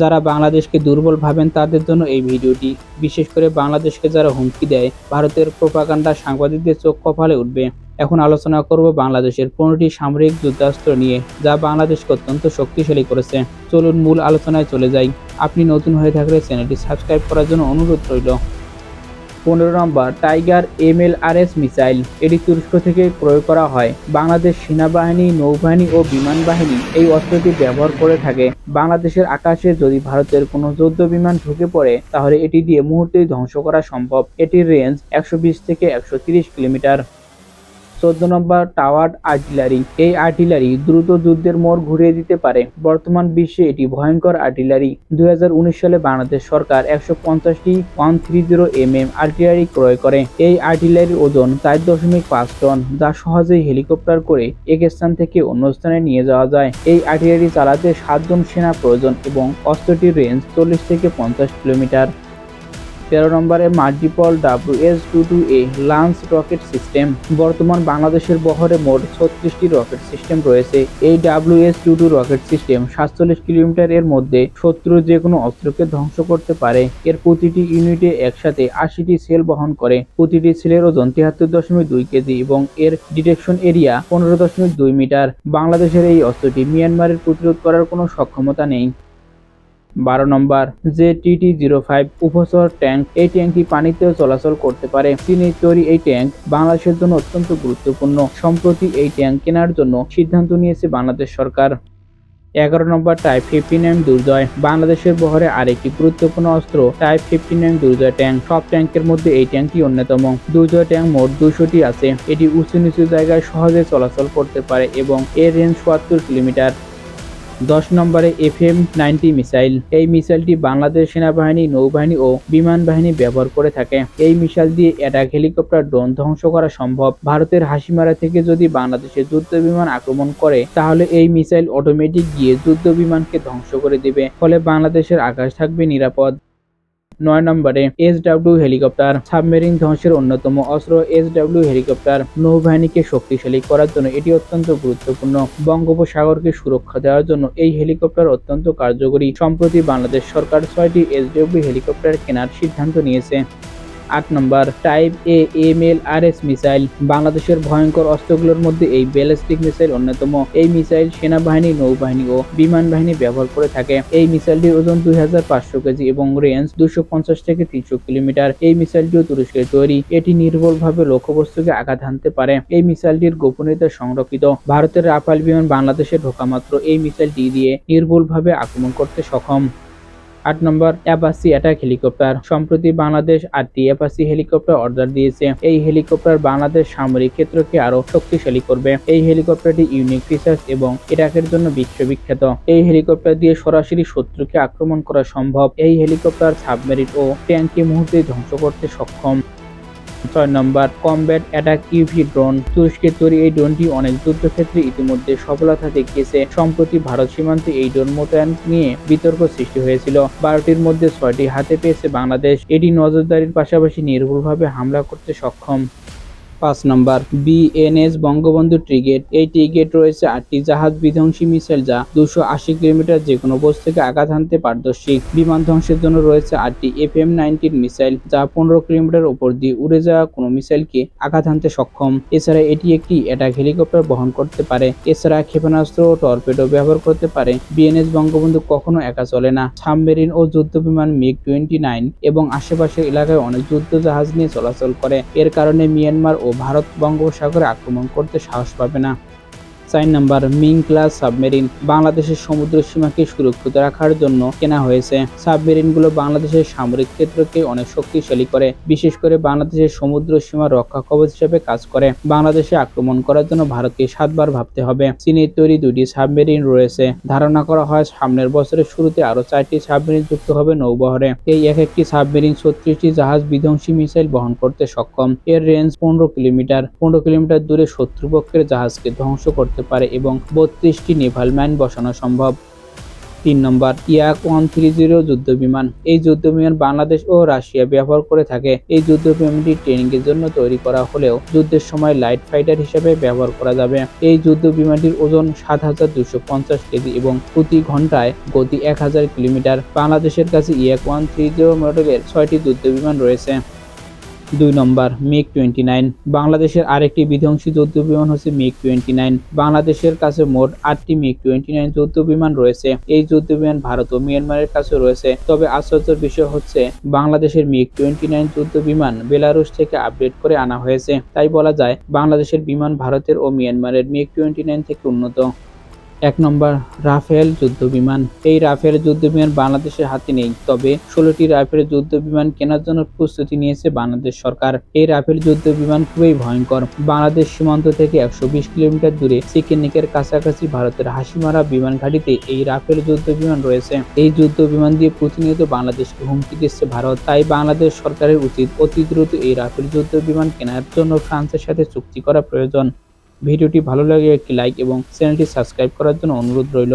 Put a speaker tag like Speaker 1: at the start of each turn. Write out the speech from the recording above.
Speaker 1: যারা বাংলাদেশকে দুর্বল ভাবেন তাদের জন্য এই ভিডিওটি। বিশেষ করে বাংলাদেশকে যারা হুমকি দেয়, ভারতের প্রোপাগান্ডা সাংবাদিকদের চোখ কপালে উঠবে। এখন আলোচনা করব বাংলাদেশের পনেরোটি সামরিক যুদ্ধাস্ত্র নিয়ে, যা বাংলাদেশকে অত্যন্ত শক্তিশালী করেছে। চলুন মূল আলোচনায় চলে যাই। আপনি নতুন হয়ে থাকলে চ্যানেলটি সাবস্ক্রাইব করার জন্য অনুরোধ রইল। পনেরো নম্বর tiger M L R S missile. এটি তুরস্ক থেকে ক্রয় করা হয়। বাংলাদেশ সেনাবাহিনী, নৌবাহিনী ও বিমান বাহিনী এই অস্ত্রটি ব্যবহার করে থাকে। বাংলাদেশের আকাশে যদি ভারতের কোনো যুদ্ধ বিমান ঢুকে পড়ে, তাহলে এটি দিয়ে মুহূর্তেই ধ্বংস করা সম্ভব। এটির রেঞ্জ একশো বিশ থেকে একশো কিলোমিটার। চোদ্দ নম্বর টাওয়ার আর্টিলারি। এই আর্টিলারি দ্রুত যুদ্ধের মোড় ঘুরিয়ে দিতে পারে। বর্তমান বিশ্বে এটি ভয়ঙ্কর আর্টিলারি। দুই হাজার উনিশ সালে বাংলাদেশ সরকার একশো পঞ্চাশটি one three zero M M artillery ক্রয় করে। এই আর্টিলারির ওজন চার দশমিক পাঁচ টন, যা সহজেই হেলিকপ্টার করে এক স্থান থেকে অন্য স্থানে নিয়ে যাওয়া যায়। এই আর্টিলারি চালাতে সাতজন সেনা প্রয়োজন এবং অস্ত্রটির রেঞ্জ চল্লিশ থেকে পঞ্চাশ কিলোমিটার। তেরো নম্বরে multiple W S two two A launch rocket system. বর্তমান বাংলাদেশের বহরে মোট ছত্রিশটি রকেট সিস্টেম রয়েছে। এই W S two two rocket system সাতচল্লিশ কিলোমিটার এর মধ্যে শত্রুর যে কোনো অস্ত্রকে ধ্বংস করতে পারে। এর প্রতিটি ইউনিটে একসাথে আশিটি সেল বহন করে। প্রতিটি সেলের ওজন তিয়াত্তর দশমিক দুই কেজি এবং এর ডিটেকশন এরিয়া পনেরো দশমিক দুই মিটার। বাংলাদেশের এই অস্ত্রটি মিয়ানমারের প্রতিরোধ করার কোনো সক্ষমতা নেই। বারো নম্বর যে টিটি জিরো ফাইভ উপসর ট্যাঙ্ক। এই ট্যাঙ্কটি পানিতেও চলাচল করতে পারে। চীনের তৈরি এই ট্যাঙ্ক বাংলাদেশের জন্য অত্যন্ত গুরুত্বপূর্ণ। সম্প্রতি এই ট্যাঙ্ক কেনার জন্য সিদ্ধান্ত নিয়েছে বাংলাদেশ সরকার। এগারো নম্বর, টাইপ ফিফটি নাইন দুর্জয়। বাংলাদেশের বহরে আরেকটি গুরুত্বপূর্ণ অস্ত্র, type fifty nine Durjoy tank. সব ট্যাঙ্কের মধ্যে এই ট্যাঙ্কটি অন্যতম। দুর্জয় ট্যাঙ্ক মোট দুশোটি আছে। এটি উঁচু নিচু জায়গায় সহজে চলাচল করতে পারে এবং এর রেঞ্জ চুয়াত্তর কিলোমিটার। দশ নম্বরে এফ এম নাইনটি মিসাইল। এই মিসাইলটি বাংলাদেশ সেনাবাহিনী, নৌবাহিনী ও বিমান বাহিনী ব্যবহার করে থাকে। এই মিসাইল দিয়ে অ্যাটাক হেলিকপ্টার ড্রোন ধ্বংস করা সম্ভব। ভারতের হাসিমারা থেকে যদি বাংলাদেশে যুদ্ধ বিমান আক্রমণ করে, তাহলে এই মিসাইল অটোমেটিক গিয়ে যুদ্ধ বিমানকে ধ্বংস করে দেবে। ফলে বাংলাদেশের আকাশ থাকবে নিরাপদ। নয় নম্বরে এস ডাব্লিউ হেলিকপ্টার। সাবমেরিন ধ্বংসের অন্যতম অস্ত্র এস ডাব্লিউ হেলিকপ্টার। নৌবাহিনীকে শক্তিশালী করার জন্য এটি অত্যন্ত গুরুত্বপূর্ণ। বঙ্গোপসাগরকে সুরক্ষা দেওয়ার জন্য এই হেলিকপ্টার অত্যন্ত কার্যকরী। সম্প্রতি বাংলাদেশ সরকার ছয়টি এস ডাব্লিউ হেলিকপ্টার কেনার সিদ্ধান্ত নিয়েছে। আট নম্বর type A M L R S missile বাংলাদেশের ভয়ঙ্কর অস্ত্রগুলোর মধ্যে এই ব্যালিস্টিক মিসাইল অন্যতম। এই মিসাইল সেনাবাহিনী, নৌবাহিনী ও বিমান বাহিনী ব্যবহার করে থাকে। এই মিসাইলটির ওজন দুই হাজার পাঁচশো কেজি এবং রেঞ্জ দুশো থেকে তিনশো কিলোমিটার। এই মিসাইলটিও তুরস্কের তৈরি। এটি নির্ভুলভাবে লক্ষ্যবস্তুকে আঘাত হানতে পারে। এই মিসাইলটির গোপনীয়তা সংরক্ষিত। ভারতের রাফাল বিমান বাংলাদেশে ঢোকা মাত্র এই মিসাইলটি দিয়ে নির্ভুলভাবে আক্রমণ করতে সক্ষম। আট নম্বর অ্যাপাসি অ্যাটাক হেলিকপ্টার। সম্প্রতি বাংলাদেশ আটটি অ্যাপাসি হেলিকপ্টার অর্ডার দিয়েছে। এই হেলিকপ্টার বাংলাদেশ সামরিক ক্ষেত্রকে আরও শক্তিশালী করবে। এই হেলিকপ্টারটি ইউনিক রিসার্চ এবং এটাকের জন্য বিশ্ববিখ্যাত। এই হেলিকপ্টার দিয়ে সরাসরি শত্রুকে আক্রমণ করা সম্ভব। এই হেলিকপ্টার, সাবমেরিন ও ট্যাঙ্ককে মুহূর্তে ধ্বংস করতে সক্ষম। ছয় নম্বর কমব্যাট অ্যাটাক ইউভি ড্রোন তুরস্কের তৈরি এই ড্রোনটি অনেক যুদ্ধক্ষেত্রে ইতিমধ্যে সফলতা দেখিয়েছে। সম্প্রতি ভারত সীমান্তে এই ড্রোন মোতায়েন নিয়ে বিতর্ক সৃষ্টি হয়েছিল। বারোটির মধ্যে ছয়টি হাতে পেয়েছে বাংলাদেশ। এটি নজরদারির পাশাপাশি নির্ভুলভাবে হামলা করতে সক্ষম। পাঁচ নম্বর বিএনএস বঙ্গবন্ধু ট্রিগেট। এই ট্রিগেট রয়েছে আটটি জাহাজ বিধ্বংসী মিসাইল যা দুশো আশি কিলোমিটার যে কোনো বস্তু থেকে আঘাত হানতে পারদর্শী। বিমান ধ্বংসের জন্য রয়েছে আটটি এফ এম নাইনটিন মিসাইল যা পনেরো কিলোমিটার উপর দিয়ে উড়ে যাওয়া কোনো মিসাইলকে আঘাত হানতে সক্ষম। এছাড়া এটি একটি অ্যাটাক হেলিকপ্টার বহন করতে পারে। এছাড়া ক্ষেপণাস্ত্র ও টর্পেডো ব্যবহার করতে পারে। বিএনএস বঙ্গবন্ধু কখনো একা চলে না। সাবমেরিন ও যুদ্ধ বিমান মিগ টোয়েন্টি নাইন এবং আশেপাশের এলাকায় অনেক যুদ্ধ জাহাজ নিয়ে চলাচল করে। এর কারণে মিয়ানমার ও ভারত বঙ্গোপসাগরে আক্রমণ করতে সাহস পাবে না। চার নাম্বার মিং ক্লাস সাবমেরিন বাংলাদেশের সমুদ্র সীমাকে সুরক্ষিত রাখার জন্য কেনা হয়েছে। সাবমেরিনগুলো বাংলাদেশের সামরিক ক্ষেত্রকে অনেক শক্তিশালী করে, বিশেষ করে বাংলাদেশের সমুদ্র সীমা রক্ষা কবচ হিসেবে কাজ করে। বাংলাদেশে আক্রমণ করার জন্য ভারতকে সাতবার ভাবতে হবে। চীনের তৈরি দুটি সাবমেরিন রয়েছে। ধারণা করা হয় সামনের বছরের শুরুতে আরও চারটি সাবমেরিন যুক্ত হবে নৌবহরে। এই এক একটি সাবমেরিন ছত্রিশটি জাহাজ বিধ্বংসী মিসাইল বহন করতে সক্ষম। এর রেঞ্জ পনেরো কিলোমিটার। পনেরো কিলোমিটার দূরে শত্রুপক্ষের জাহাজকে ধ্বংস করতে পারে এবং বত্রিশটি নেভাল ম্যান বসানো সম্ভব। তিন নম্বর, ইয়াক ওয়ান থ্রি জিরো যুদ্ধ বিমান এই যুদ্ধ বিমান বাংলাদেশ ও রাশিয়া ব্যবহার করে থাকে। এই যুদ্ধ বিমানটি ট্রেনিং এর জন্য তৈরি করা হলেও যুদ্ধের সময় লাইট ফাইটার হিসেবে ব্যবহার করা যাবে। এই যুদ্ধ বিমানটির ওজন সাত হাজার দুশো পঞ্চাশ কেজি এবং প্রতি ঘন্টায় গতি এক হাজার কিলোমিটার। বাংলাদেশের কাছে ইয়াক ওয়ান থ্রি জিরো মডেলের ছয়টি যুদ্ধ বিমান রয়েছে। দুই নম্বর, মিগ টোয়েন্টি নাইন। বাংলাদেশের আরেকটি বিধ্বংসী যুদ্ধ বিমান হচ্ছে মিগ টোয়েন্টি নাইন। বাংলাদেশের কাছে মোট আটটি মিগ টোয়েন্টি নাইন যুদ্ধ বিমান রয়েছে। এই যুদ্ধ বিমান ভারত ও মিয়ানমারের কাছে রয়েছে। তবে আশ্চর্যের বিষয় হচ্ছে, বাংলাদেশের মিগ টোয়েন্টি নাইন যুদ্ধ বিমান বেলারুশ থেকে আপডেট করে আনা হয়েছে। তাই বলা যায়, বাংলাদেশের বিমান ভারতের ও মিয়ানমারের মিগ টোয়েন্টি নাইন থেকে উন্নত। এক নম্বর রাফেল যুদ্ধ বিমান এই রাফেল যুদ্ধ বিমান বাংলাদেশের হাতে নেই, তবে ষোলোটি রাফেল যুদ্ধ বিমান কেনার জন্য প্রস্তুতি নিয়েছে বাংলাদেশ সরকার। এই রাফেল যুদ্ধ বিমান খুবই ভয়ঙ্কর। বাংলাদেশ সীমান্ত থেকে একশো বিশ কিলোমিটার দূরে সিকিনিকের কাছাকাছি ভারতের হাসিমারা বিমান ঘাঁটিতে এই রাফেল যুদ্ধ বিমান রয়েছে। এই যুদ্ধ বিমান দিয়ে প্রতিনিয়ত বাংলাদেশকে হুমকি দিচ্ছে ভারত। তাই বাংলাদেশ সরকারের উচিত অতি দ্রুত এই রাফেল যুদ্ধ বিমান কেনার জন্য ফ্রান্সের সাথে চুক্তি করা প্রয়োজন। ভিডিওটি ভালো লাগে একটি লাইক এবং চ্যানেলটি সাবস্ক্রাইব করার জন্য অনুরোধ রইল।